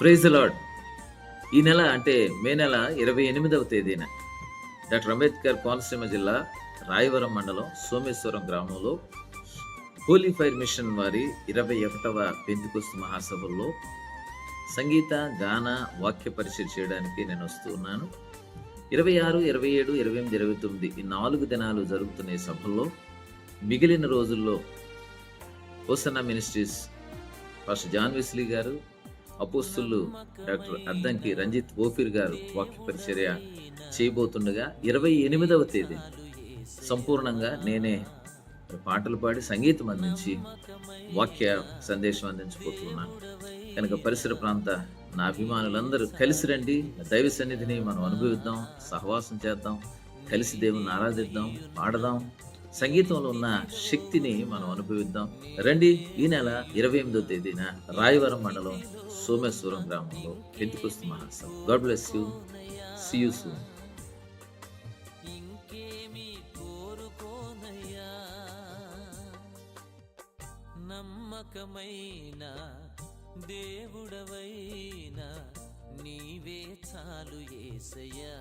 Praise lord ఈ నెల అంటే మే నెల ఇరవై ఎనిమిదవ తేదీన డాక్టర్ అంబేద్కర్ కోనసీమ జిల్లా రాయవరం మండలం సోమేశ్వరం గ్రామంలో హోలీ ఫైర్ మిషన్ వారి ఇరవై ఒకటవ పెంతుకొస్తు మహాసభల్లో సంగీత గాన వాక్య పరిచయం చేయడానికి నేను వస్తూ ఉన్నాను. ఇరవై ఆరు ఇరవై ఏడు ఇరవై ఎనిమిది ఇరవై తొమ్మిది ఈ నాలుగు దినాలు జరుగుతున్న ఈ సభల్లో మిగిలిన రోజుల్లో Hosanna ministries first John Wesley గారు అపోస్తులు డాక్టర్ అద్దంకి రంజిత్ ఓఫీర్ గారు వాక్య పరిచర్య చేయబోతుండగా ఇరవై ఎనిమిదవ తేదీ. సంపూర్ణంగా నేనే పాటలు పాడి సంగీతం అందించి వాక్య సందేశం అందించబోతున్నాను. కనుక పరిసర ప్రాంత నా అభిమానులందరూ కలిసి రండి. దైవ సన్నిధిని మనం అనుభవిద్దాం సహవాసం చేద్దాం కలిసి దేవుని ఆరాధిద్దాం పాడదాం. సంగీతంలో ఉన్న శక్తిని మనం అనుభవిద్దాం. రండి ఈ నెల ఇరవై ఎనిమిదో తేదీన రాయవరం మండలం సోమేశ్వరం గ్రామంలో Pentecost Mahasabha. God bless you. See you soon ఇంకేమి కోరుకోనయ్యా నమ్మకమైన దేవుడవైనా నీవే చాలు ఏసయ్యా.